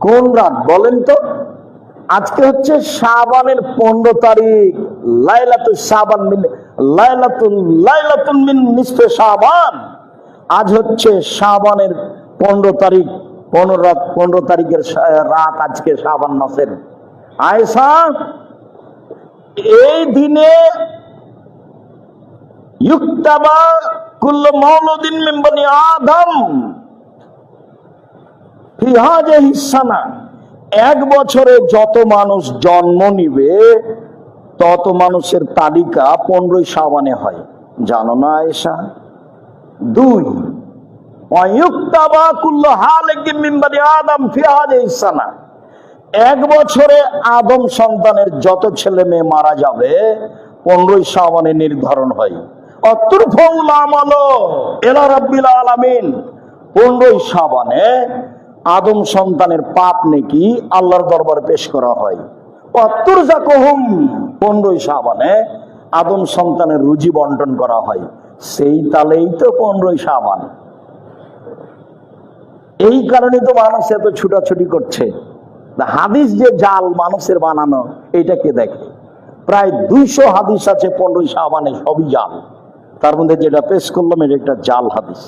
কোন রাত বলেন তো? আজকে হচ্ছে শাবানের পনেরো তারিখ। লাইলাতুল শাবান মিন, লাইলাতুল লাইলাতুল মিন নিসফে শাবান। আজ হচ্ছে শাবানের পনেরো তারিখ, পনেরো রাত, পনেরো তারিখের রাত আজকে শাবান মাসের। আয়সা এই দিনে ইউক্তাবা কুল্ল মৌলুদিন মিন বনি আদম। ফিহাজে হিসানা এক বছরে যত মানুষ জন্ম নিবে, তত মানুষের তালিকা পনেরোই সাবানে হয়। জানো না এসা দুই এক বছরে আদম সন্তানের যত ছেলে মেয়ে মারা যাবে, পনেরোই সাবানে নির্ধারণ হয়। অতুর্ফল আমলো এলা রব্বিল আলামিন। পনেরোই সাবানে আদম সন্তানের পাপ নাকি আল্লাহর দরবার পেশ করা হয়। পনেরোই সাবানে আদম সন্তানের রুজি বন্টন করা হয়। সেই তালেই তো পনেরোই সাবান এই কারণে তো মানুষ এত ছুটাছুটি করছে। হাদিস যে জাল মানুষের বানানো, এটা কে দেখে? প্রায় দুইশো হাদিস আছে পনেরোই সাবানে সবই জাল। তার মধ্যে যেটা পেশ করলাম, এটা একটা জাল হাদিস।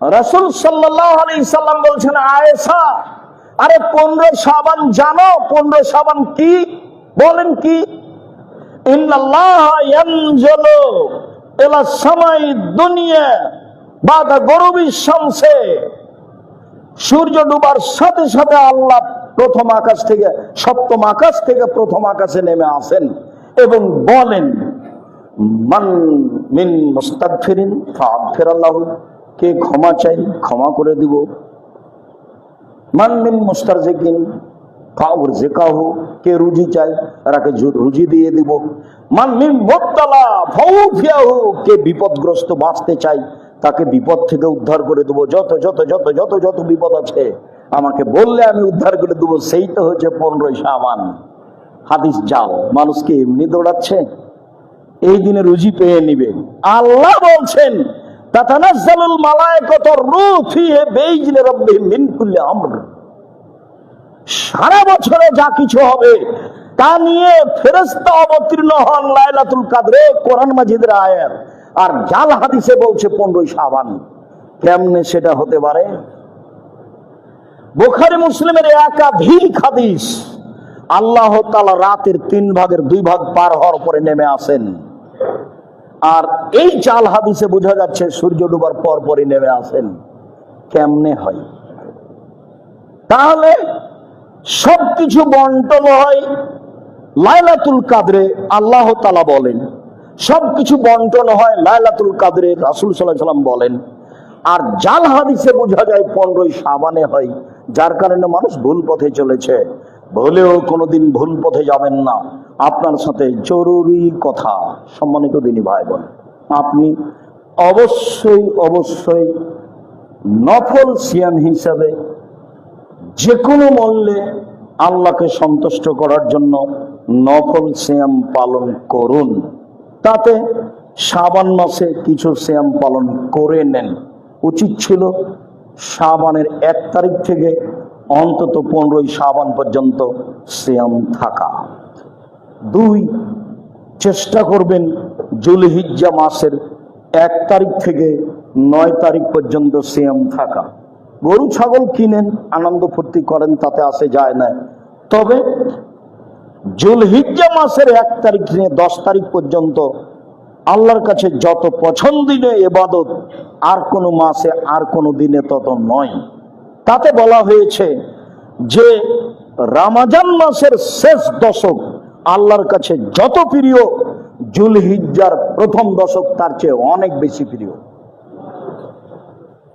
রসুল সাল্লাম বলছেন, আয়েশা, আরে পনেরো সাবান জানো? পনেরো সাবান কি? বলেন কি? সূর্য ডুবার সাথে সাথে আল্লাহ প্রথম আকাশ থেকে, সপ্তম আকাশ থেকে প্রথম আকাশে নেমে আসেন এবং বলেন, মান মিন মুস্তাগফিরিন ফাগফিরাল্লাহু। কে ক্ষমা চাই, ক্ষমা করে দিব। মান মিন মুস্তারজিকিন, ফাউর জেকাহু, কে রুজি চাই তাকে রুজি দিয়ে দিব। মান মিন মুবতালা, ফাউফিয়াহু, কে বিপদগ্রস্ত বাঁচতে চাই, তাকে বিপদ থেকে উদ্ধার করে দেবো। যত যত যত যত যত বিপদ আছে, আমাকে বললে আমি উদ্ধার করে দেবো। সেই তো হচ্ছে পনেরোই সাবান হাদিস যাও মানুষকে এমনি দৌড়াচ্ছে? এই দিনে রুজি পেয়ে নিবে। আল্লাহ বলছেন তাতানাজ্জালুল মালায়েকাতু রূহ ফিহি বিইজনি রাব্বিহিম মিন কুল্লি আমর। সারা বছরে যা কিছু হবে, তা নিয়ে ফেরেশতা অবতীর্ণ হন লাইলাতুল কাদরে, কোরআন মাজিদের আয়াত। আর জাল হাদিসে বলছে পনেরোই সাবান কেমনে সেটা হতে পারে? বোখারি মুসলিমের একাধিক হাদিস আল্লাহ তালা রাতের তিন ভাগের দুই ভাগ পার হওয়ার পরে নেমে আসেন। আর এই চাল হাদিসে বোঝা যাচ্ছে সূর্য ডুবার পর পরই নেমে আসেন। কেমনে হয়? তাহলে সবকিছু বন্টন হয় লাইলাতুল কাদরে, আল্লাহ তালা বলেন। সবকিছু বন্টন হয় লাইলাতুল কাদরে, রাসুল সাল্লাম বলেন। আর জাল হাদিসে বোঝা যায় পনেরোই সাবানে হয়, যার কারণে মানুষ ভুল পথে চলেছে। ভুলেও কোনোদিন ভুল পথে যাবেন না। আপনার সাথে জরুরি কথা, সম্মানিত দিনী ভাই বোন আপনি অবশ্যই অবশ্যই নফল সিয়াম হিসাবে যে কোনো মূল্যে আল্লাহকে সন্তুষ্ট করার জন্য নফল সিয়াম পালন করুন। তাতে সাবান মাসে কিছু সিয়াম পালন করে নেন। উচিত ছিল সাবানের এক তারিখ থেকে অন্তত পনেরোই সাবান পর্যন্ত সিয়াম থাকা। দুই, চেষ্টা করবেন জুলহিজ্জা মাসের এক তারিখ থেকে নয় তারিখ পর্যন্ত সিয়াম থাকা। গরু, ছাগল কিনেন, আনন্দ ফুর্তি করেন, তাতে আসে যায় না। তবে জুলহিজ্জা মাসের এক তারিখ থেকে দশ তারিখ পর্যন্ত আল্লাহর কাছে যত পছন্দনীয় এবাদত, আর কোনো মাসে, আর কোনো দিনে তত নয়। তাতে বলা হয়েছে যে রামাজান মাসের শেষ দশক আল্লাহর কাছে যত প্রিয়, জুলহিজ্জার প্রথম দশক তার চেয়ে অনেক বেশি প্রিয়।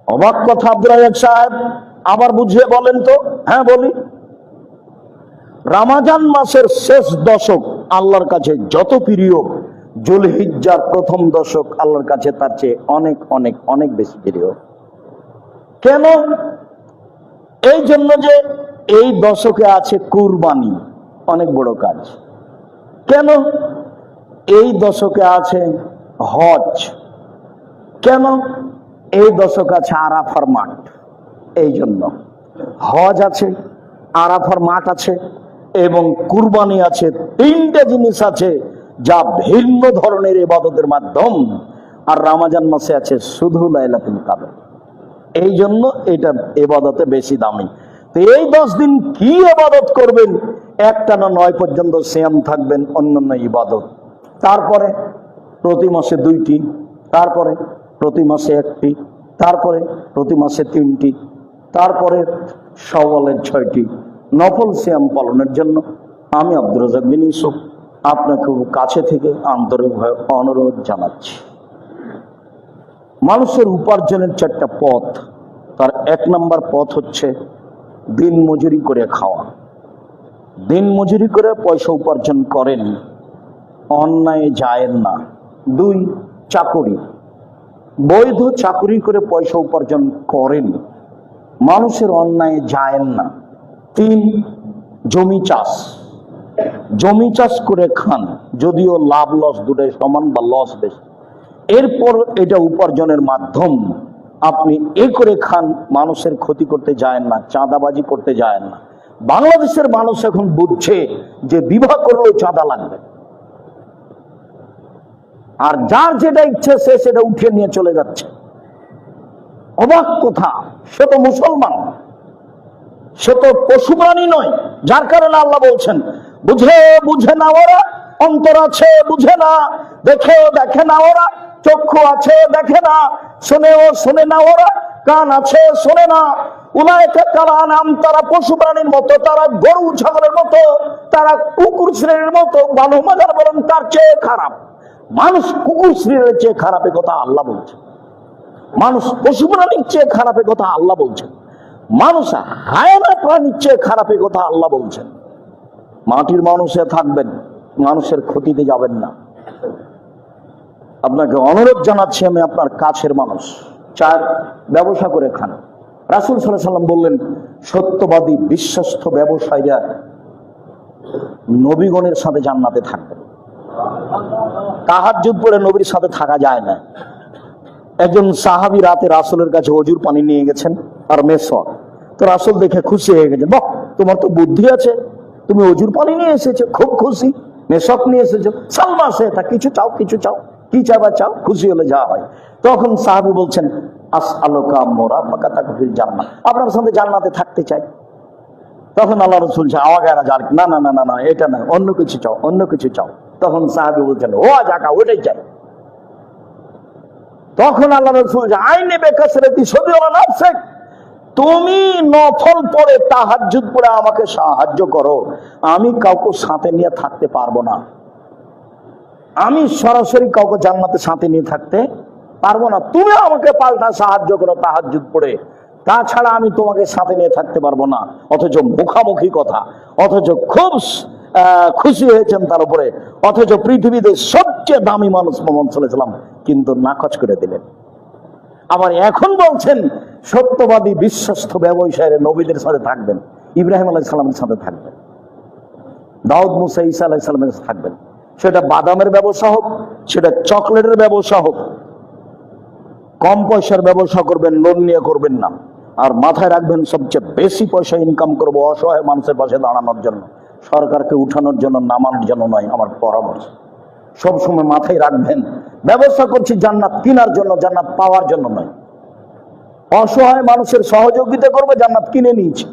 অবাক কথা আব্দুল সাহেব, আবার বুঝিয়ে বলেন তো। হ্যাঁ বলি। রামাজান মাসের শেষ দশক আল্লাহর কাছে যত প্রিয়, জুলহিজ্জার প্রথম দশক আল্লাহর কাছে তার চেয়ে অনেক অনেক অনেক বেশি প্রিয়। কেন? এই জন্য যে এই দশকে আছে কুরবানি, অনেক বড় কাজ। কেন? এই দশকে আছে হজ। কেন? এই দশক আছে আরাফার মাঠ। এই জন্য হজ আছে, আরাফার মাঠ আছে, এবং কুরবানি আছে, তিনটে জিনিস আছে যা ভিন্ন ধরনের ইবাদতের মাধ্যম। আর রামাজান মাসে আছে শুধু লাইলাতুল কাদের। এই জন্য এটা এবাদতে বেশি দামি। তো এই দশ দিন কি এবাদত করবেন? একটা না নয় পর্যন্ত শ্যাম থাকবেন, অন্যান্য ইবাদত। তারপরে প্রতি মাসে দুইটি, তারপরে প্রতি মাসে একটি, তারপরে প্রতি মাসে তিনটি, তারপরে সওয়ালের ছয়টি। নফল শ্যাম পালনের জন্য আমি আব্দুর রাজাক বিন ইউসুফ আপনাকে কাছে থেকে আন্তরিকভাবে অনুরোধ জানাচ্ছি। মানুষের উপার্জনের চারটা পথ। তার এক নম্বর পথ হচ্ছে দিন মজুরি করে খাওয়া। দিন মজুরি করে পয়সা উপার্জন করেন, অন্যায় যায়েন না। দুই, চাকরি। বৈধ চাকরি করে পয়সা উপার্জন করেন, মানুষের অন্যায় যায়েন না। তিন, জমি চাষ। জমি চাষ করে খান, যদিও লাভ লস দুটোই সমান বা লস বেশি। এরপর এটা উপার্জনের মাধ্যম। আপনি এ করে খান, মানুষের ক্ষতি করতে যায় না, চাঁদাবাজি করতে যায় না। বাংলাদেশের মানুষ এখন বুঝছে যে বিবাহ করলেও চাঁদা লাগবে। আর যার যেটা ইচ্ছে, সে সেটা উঠে নিয়ে চলে যাচ্ছে। অবাক কথা, সে তো মুসলমান। সে তো পশু প্রাণী নয়, যার কারণে আল্লাহ বলছেন, বুঝে বুঝে না ওরা, অন্তর আছে, বুঝে না দেখেও দেখে না ওরা। চক্ষু আছে, দেখে না। শোনেও শোনে না ওরা, কান আছে, শোনে না। তারা পশু প্রাণীর মতো, তারা গরু, ছাগলের মতো, তারা কুকুর শ্রেণির মতো তার চেয়ে খারাপ। মানুষ কুকুর শ্রেণির চেয়ে কথা বলছে। মানুষ পশু প্রাণীর চেয়ে খারাপের কথা আল্লাহ বলছেন মানুষ হায়না প্রাণীর চেয়ে খারাপের কথা আল্লাহ বলছেন। মাটির মানুষে থাকবেন, মানুষের ক্ষতিতে যাবেন না। আপনাকে অনুরোধ জানাচ্ছি আমি আপনার কাছের মানুষ। চার ব্যবসা করে খান। রাসুল সাল্লাম বললেন, সত্যবাদী, বিশ্বস্ত ব্যবসায়ীরা নবীগণের সাথে জান্নাতে থাকবেন তাহাজ্জুদ পরে নবীর সাথে থাকা যায় না। একজন সাহাবি রাতে রাসুলের কাছে অজুর পানি নিয়ে গেছেন আর মেসওয়াক তো রাসুল দেখে খুশি হয়ে গেছে, বাহ, তোমার তো বুদ্ধি আছে। তুমি অজুর পানি নিয়ে এসেছ, খুব খুশি। মেসক নিয়ে এসেছ। সালমা সে তা, কিছু চাও কিছু চাও। কি চাবা চাও খুশি হলে যা হয়। তখন সাহাবি বলছেন আস আলোকা মোরা পাকা তাকে জান্নাত আপনার সাথে জান্নাতে থাকতে চাই। তখন আল্লাহ রসুল না না না না না, এটা না, অন্য কিছু চাও, অন্য কিছু চাও। তখন সাহাবি বলছেন, ও জাকা ওটাই চাই। তখন আল্লাহ রসুল আইনে নাফসেক তুমি নফল পরে তাহাজ্জুদ পরে আমাকে সাহায্য করো। আমি কাউকে সাথে নিয়ে থাকতে পারব না। আমি সরাসরি কাউকে জান্নাতে সাথে নিয়ে থাকতে পারব না। তুমি আমাকে পাল্টা সাহায্য করো, তাহাজ্জুদ পড়ে। তাছাড়া আমি তোমাকে সাথে নিয়ে থাকতে পারব না। অথচ মুখামুখি কথা, অথচ খুব খুশি হয়েছেন তার উপরে। অথচ পৃথিবীতে সবচেয়ে দামি মানুষ মোহাম্মদ সাল্লাম কিন্তু নাকচ করে দিলেন। আবার এখন বলছেন, সত্যবাদী, বিশ্বস্ত ব্যবসায়ীরা নবীদের সাথে থাকবেন, ইব্রাহিম আলাহ সাথে থাকবেন, দাউদ মুসা ইসা আলাহ সাথে থাকবেন। সেটা বাদামের ব্যবসা হোক, সেটা চকলেটের ব্যবসা হোক, কম পয়সার ব্যবসা করবেন, লোন নিয়ে করবেন না। আর মাথায় রাখবেন, সবচেয়ে বেশি পয়সা ইনকাম করব অসহায় মানুষের পাশে দাঁড়ানোর জন্য। সরকারকে উঠানোর জন্য, নামানোর জন্য নয়, আমার পরামর্শ। সব সময় মাথায় রাখবেন ব্যবস্থা করছি জান্নাত কেনার জন্য, জান্নাত পাওয়ার জন্য নয়। অসহায় মানুষের সহযোগিতা করবে, জান্নাত কিনে নিয়েছি।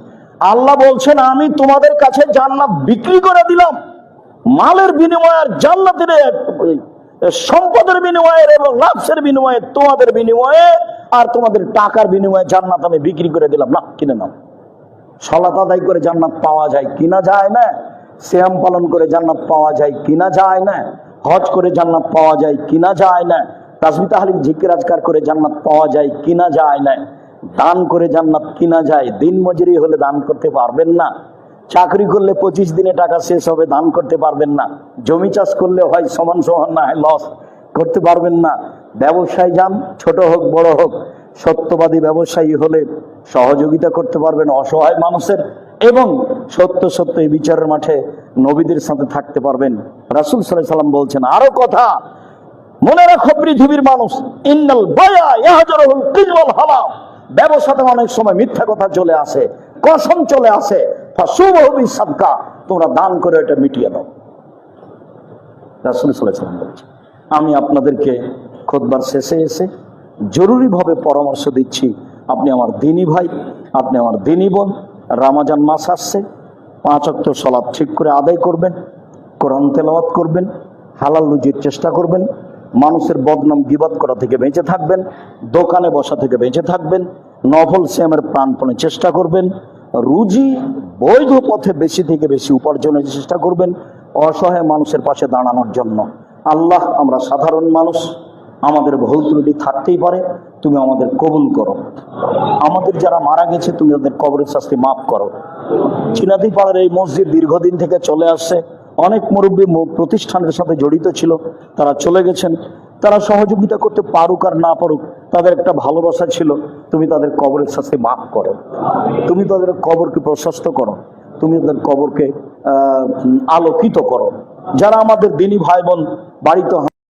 আল্লাহ বলছেন, আমি তোমাদের কাছে জান্নাত বিক্রি করে দিলাম। মালের বিনিময়ে আর জান্নাতের সম্পদের বিনিময়ে এবং লাভসের বিনিময়ে, তোমাদের বিনিময়ে আর তোমাদের টাকার বিনিময়ে জান্নাত আমি বিক্রি করে দিলাম। না, কিনে নাও। সলাত আদায় করে জান্নাত পাওয়া যায়, কিনা যায় না। শ্যাম পালন করে জান্নাত পাওয়া যায়, কিনা যায় না। হজ করে জান্নাত পাওয়া যায়, কিনা যায় না। তাসবি তাহলিম জিকির আজকার করে জান্নাত পাওয়া যায়, কিনা যায় না। দান করে জান্নাত কিনা যায়। দিন মজুরি হলে দান করতে পারবেন না। চাকরি করলে পঁচিশ দিনে টাকা শেষ হবে, দান করতে পারবেন না। জমি চাষ করলে হয় সমান সমান না হয় লস করতে পারবেন না। ব্যবসায় যান, ছোট হোক, বড় হোক, সত্যবাদী ব্যবসায়ী হলে সহযোগিতা করতে পারবেন অসহায় মানুষের এবং সত্য সত্য এই বিচারের মাঠে নবীদের সাথে থাকতে পারবেন। রাসুল সাল্লাহ সাল্লাম বলছেন, আরও কথা, মনে রাখো পৃথিবীর মানুষ, ইন্নাল বায়া ব্যবসাতে অনেক সময় মিথ্যা কথা চলে আসে, কসম চলে আসে। সাদকা, তোমরা দান করে এটা মিটিয়ে দাও। রাসুল আমি আপনাদেরকে খোদবার শেষে এসে জরুরিভাবে পরামর্শ দিচ্ছি, আপনি আমার দিনী ভাই, আপনি আমার দিনী বোন, রামাজান মাস আসছে, পাঁচ অক্ট সলাপ ঠিক করে আদায় করবেন, কোরআন তেলাওয়াত করবেন, হালাল রুজির চেষ্টা করবেন, মানুষের বদনাম বিবাদ করা থেকে বেঁচে থাকবেন, দোকানে বসা থেকে বেঁচে থাকবেন নভল শ্যামের প্রাণপণে চেষ্টা করবেন, রুজি বৈধ পথে বেশি থেকে বেশি উপার্জনের চেষ্টা করবেন। অসহায় মানুষের পাশে দাঁড়ানোর জন্য। আল্লাহ, আমরা সাধারণ মানুষ। আমাদের ভুল ত্রুটি থাকতেই পারে। তুমি আমাদের কবুল করো। আমাদের যারা মারা গেছে, তুমি তাদের কবরের শাস্তি মাফ করো। চিনাদি পাড়ার এই মসজিদ দীর্ঘদিন থেকে চলে আসছে। অনেক মুরব্বী প্রতিষ্ঠানের সাথে জড়িত ছিল। তারা চলে গেছেন। তারা সহযোগিতা করতে পারুক আর না পারুক, তাদের একটা ভালোবাসা ছিল, তুমি তাদের কবরের সাথে মাফ করো। তুমি তাদের কবরকে প্রশস্ত করো, তুমি তাদের কবরকে আলোকিত করো। যারা আমাদের দিনী ভাই বোন বাড়িতে